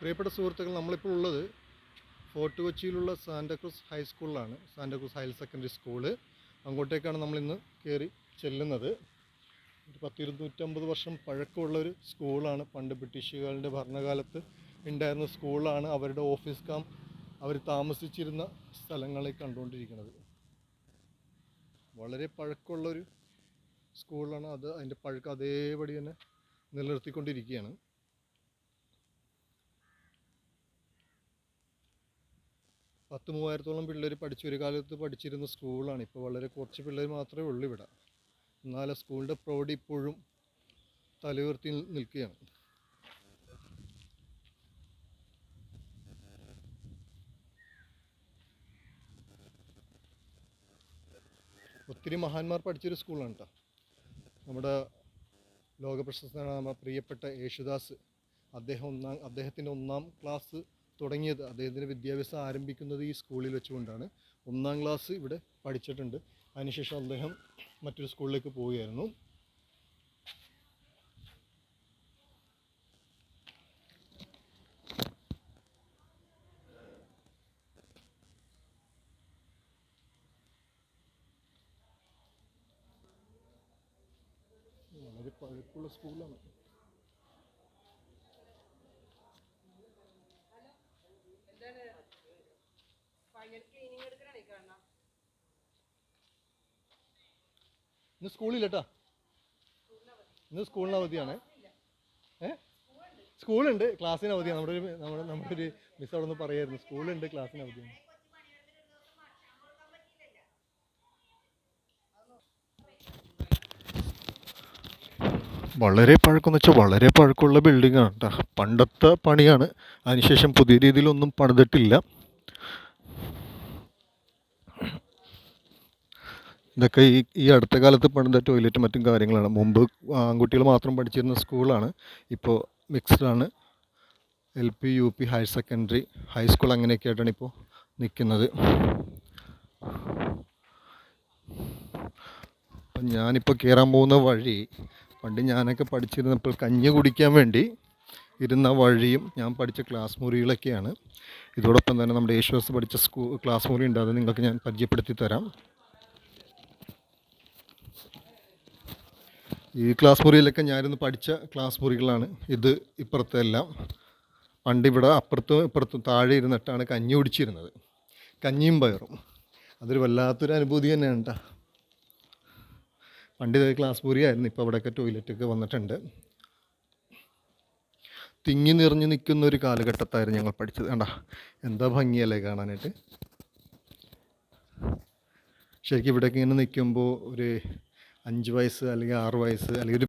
പ്രിയപ്പെട്ട സുഹൃത്തുക്കൾ നമ്മളിപ്പോൾ ഉള്ളത് ഫോർട്ട് കൊച്ചിയിലുള്ള Santa Cruz ഹൈസ്കൂളിലാണ് Santa Cruz higher secondary school. അങ്ങോട്ടേക്കാണ് നമ്മളിന്ന് കയറി ചെല്ലുന്നത്. ഒരു പത്തിരുന്നൂറ്റമ്പത് വർഷം പഴക്കമുള്ള ഒരു സ്കൂളാണ്. പണ്ട് ബ്രിട്ടീഷുകാരുടെ ഭരണകാലത്ത് ഉണ്ടായിരുന്ന സ്കൂളാണ് അവരുടെ ഓഫീസ് കാം. അവർ താമസിച്ചിരുന്ന സ്ഥലങ്ങളെ കണ്ടുകൊണ്ടിരിക്കുന്നത്. വളരെ പഴക്കമുള്ളൊരു സ്കൂളാണ്. അത് അതിന്റെ പഴക്കം അതേപടി തന്നെ നിലനിർത്തിക്കൊണ്ടിരിക്കുകയാണ്. പത്ത് മൂവായിരത്തോളം പിള്ളേർ പഠിച്ച ഒരു കാലത്ത് പഠിച്ചിരുന്ന സ്കൂളാണ്. ഇപ്പോൾ വളരെ കുറച്ച് പിള്ളേർ മാത്രമേ ഉള്ളൂ ഇവിടെ. എന്നാൽ ആ സ്കൂളിന്റെ പ്രൗഢി ഇപ്പോഴും തലയുയർത്തി നിൽ- നിൽക്കുകയാണ്. ഒത്തിരി മഹാന്മാർ പഠിച്ചൊരു സ്കൂളാണ് കേട്ടോ നമ്മുടെ ലോകപ്രശസ്തനായ പ്രിയപ്പെട്ട യേശുദാസ്. അദ്ദേഹം ഒന്നാം അദ്ദേഹത്തിന്റെ ഒന്നാം ക്ലാസ് തുടങ്ങിയത്. അദ്ദേഹത്തിന്റെ വിദ്യാഭ്യാസം ആരംഭിക്കുന്നത് ഈ സ്കൂളിൽ വെച്ചുകൊണ്ടാണ്. ഒന്നാം ക്ലാസ് ഇവിടെ പഠിച്ചിട്ടുണ്ട്. അതിനുശേഷം അദ്ദേഹം മറ്റൊരു സ്കൂളിലേക്ക് പോവുകയായിരുന്നു. വളരെ പഴക്കമുള്ള സ്കൂളാണ്. ഇന്ന് സ്കൂളില്ലട്ടാ. ഇന്ന് സ്കൂളിന് അവധിയാണ്. ഏ? സ്കൂളുണ്ട്. ക്ലാസ്സിന് അവധിയാണ്. നമ്മുടെ ഒരു നമ്മുടെ നമ്മുടെ ഒരു മിസ് അവിടെ നിന്ന് പറയായിരുന്നു. സ്കൂളുണ്ട് ക്ലാസ്സിന് അവധിയാണ്. വളരെ പഴക്കം എന്ന് വെച്ചാൽ വളരെ പഴക്കമുള്ള ബിൽഡിങ്ങാണ് ആണ് കേട്ടോ പണ്ടത്തെ പണിയാണ്. അതിനുശേഷം പുതിയ രീതിയിലൊന്നും പണിതിട്ടില്ല. ഇതൊക്കെ ഈ ഈ അടുത്ത കാലത്ത് പണിത ടോയ്ലറ്റും മറ്റും കാര്യങ്ങളാണ്. മുമ്പ് ആൺകുട്ടികൾ മാത്രം പഠിച്ചിരുന്ന സ്കൂളാണ് ഇപ്പോൾ മിക്സ്ഡ് ആണ്. L P U P higher secondary high school അങ്ങനെയൊക്കെ ആയിട്ടാണ് ഇപ്പോൾ നിൽക്കുന്നത് അപ്പം ഞാനിപ്പോൾ കയറാൻ പോകുന്ന വഴി പണ്ട് ഞാനൊക്കെ പഠിച്ചിരുന്നപ്പോൾ കഞ്ഞി കുടിക്കാൻ വേണ്ടി ഇരുന്ന വഴിയും ഞാൻ പഠിച്ച ക്ലാസ് മുറികളൊക്കെയാണ്. ഇതോടൊപ്പം തന്നെ നമ്മുടെ യേശുദാസ് പഠിച്ച സ്കൂ ക്ലാസ് മുറി ഉണ്ട്. അത് നിങ്ങൾക്ക് ഞാൻ പരിചയപ്പെടുത്തി തരാം. ഈ ക്ലാസ് മുറിയിലൊക്കെ ഞാനിരുന്ന് പഠിച്ച ക്ലാസ് മുറികളാണ്. ഇത് ഇപ്പുറത്തെല്ലാം. പണ്ട് ഇവിടെ അപ്പുറത്തും ഇപ്പുറത്തും താഴെ ഇരുന്നിട്ടാണ് കഞ്ഞി ഓടിച്ചിരുന്നത് കഞ്ഞിയും പയറും. അതൊരു വല്ലാത്തൊരു അനുഭൂതി തന്നെയാണ് കേട്ടോ. പണ്ട് ഇത് ക്ലാസ് മുറിയായിരുന്നു. ഇപ്പോൾ അവിടെയൊക്കെ ടോയ്ലറ്റൊക്കെ വന്നിട്ടുണ്ട്. തിങ്ങി നിറഞ്ഞു നിൽക്കുന്ന ഒരു കാലഘട്ടത്തായിരുന്നു ഞങ്ങൾ പഠിച്ചത്. കണ്ട എന്താ ഭംഗിയല്ലേ കാണാനായിട്ട്? ശരിക്കും ഇവിടെയൊക്കെ ഇങ്ങനെ നിൽക്കുമ്പോൾ ഒരു അഞ്ച് വയസ്സ് അല്ലെങ്കിൽ ആറ് വയസ്സ് അല്ലെങ്കിൽ ഒരു